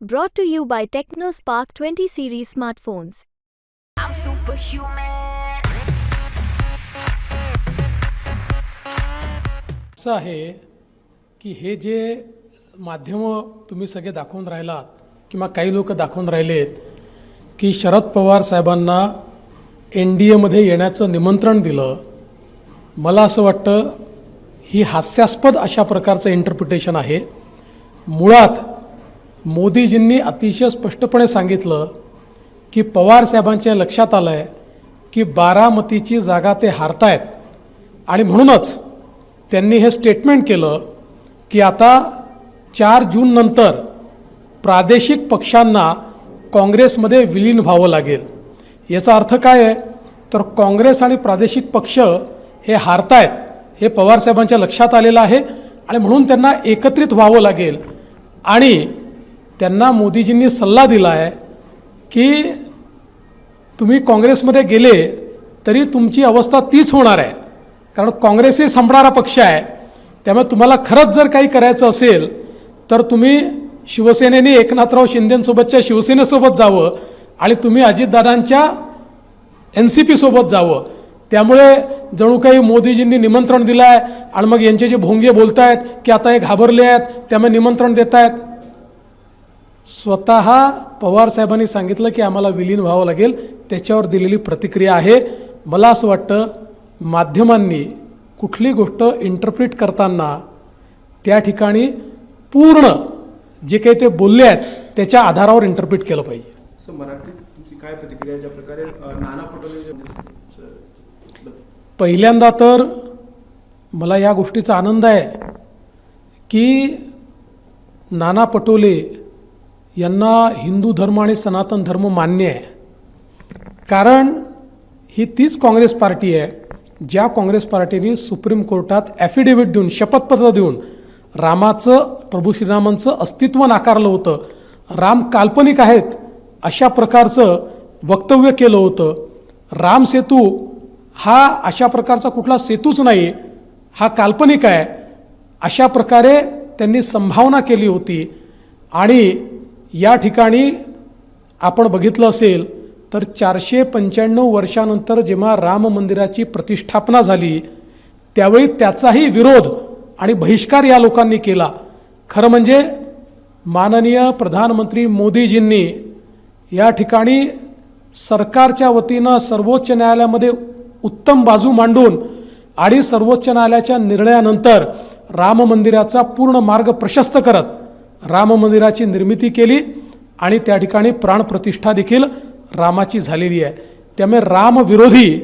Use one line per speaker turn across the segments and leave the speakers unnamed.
Brought to you by TechnoSpark 20 series smartphones.
I'm superhuman.
असं आहे की हे जे माध्यमं तुम्ही सगळे दाखवून राहिलात किंवा काही लोक दाखवून राहिलेत की शरद पवार साहेबांना एन डी एमध्ये येण्याचं निमंत्रण दिलं मला असं वाटतं ही हास्यास्पद अशा प्रकारचं इंटरप्रिटेशन आहे मुळात मोदीजींनी अतिशय स्पष्टपणे सांगितलं की पवार साहेबांच्या लक्षात आलं आहे की बारामतीची जागा ते हारतायत. आणि म्हणूनच त्यांनी हे स्टेटमेंट केलं की आता चार जूननंतर प्रादेशिक पक्षांना काँग्रेसमध्ये विलीन व्हावं लागेल. याचा अर्थ काय आहे? तर काँग्रेस आणि प्रादेशिक पक्ष हे हारतायत हे पवारसाहेबांच्या लक्षात आलेलं आहे आणि म्हणून त्यांना एकत्रित व्हावं लागेल. आणि त्यांना मोदीजींनी सल्ला दिला आहे की तुम्ही काँग्रेसमध्ये गेले तरी तुमची अवस्था तीच होणार आहे. कारण काँग्रेस हे संपणारा पक्ष आहे. त्यामुळे तुम्हाला खरंच जर काही करायचं असेल तर तुम्ही शिवसेनेने एकनाथराव शिंदेंसोबतच्या शिवसेनेसोबत जावं आणि तुम्ही अजितदादांच्या एन सी पीसोबत जावं. त्यामुळे जणू काही मोदीजींनी निमंत्रण दिलं आहे आणि मग यांचे जे भोंगे बोलत आहेत की आता हे घाबरले आहेत त्यामुळे निमंत्रण देत आहेत स्वतः पवार साहेबांनी सांगितलं की आम्हाला विलीन व्हावं लागेल त्याच्यावर दिलेली प्रतिक्रिया आहे मला असं वाटतं माध्यमांनी कुठली गोष्ट इंटरप्रिट करताना त्या ठिकाणी पूर्ण जे काही ते बोलले आहेत त्याच्या आधारावर इंटरप्रिट केलं पाहिजे
सर मराठीत तुमची काय प्रतिक्रिया आहे? ज्या प्रकारे अ, नाना पटोले जे-
पहिल्यांदा तर मला या गोष्टीचा आनंद आहे की नाना पटोले यांना हिंदू धर्म आणि सनातन धर्म मान्य आहे. कारण ही तीच काँग्रेस पार्टी आहे ज्या काँग्रेस पार्टीने सुप्रीम कोर्टात ॲफिडेव्हिट देऊन शपथपत्र देऊन रामाचं प्रभू श्रीरामांचं अस्तित्व नाकारलं होतं. राम काल्पनिक आहेत अशा प्रकारचं वक्तव्य केलं होतं. राम सेतू हा अशा प्रकारचा कुठला सेतूच नाही हा काल्पनिक आहे. अशा प्रकारे त्यांनी संभावना केली होती. आणि या ठिकाणी आपण बघितलं असेल तर चारशे पंच्याण्णव वर्षानंतर जेव्हा राम मंदिराची प्रतिष्ठापना झाली त्यावेळी त्याचाही विरोध आणि बहिष्कार या लोकांनी केला. खरं म्हणजे माननीय प्रधानमंत्री मोदीजींनी या ठिकाणी सरकारच्या वतीनं सर्वोच्च न्यायालयामध्ये उत्तम बाजू मांडून आणि सर्वोच्च न्यायालयाच्या निर्णयानंतर राम मंदिराचा पूर्ण मार्ग प्रशस्त करत राम मंदिराची निर्मिती केली आणि त्या ठिकाणी प्राणप्रतिष्ठा देखील रामाची झालेली आहे. त्यामुळे रामविरोधी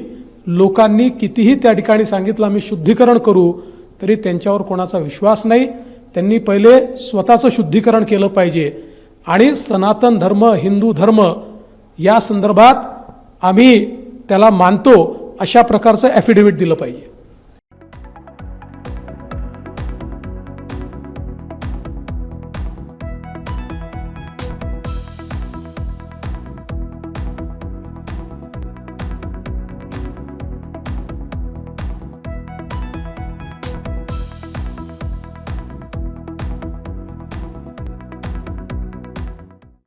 लोकांनी कितीही त्या ठिकाणी सांगितलं आम्ही शुद्धीकरण करू तरी त्यांच्यावर कोणाचा विश्वास नाही. त्यांनी पहिले स्वतःचं शुद्धीकरण केलं पाहिजे. आणि सनातन धर्म हिंदू धर्म या संदर्भात आम्ही त्याला मानतो अशा प्रकारचं ॲफिडेव्हिट दिलं पाहिजे.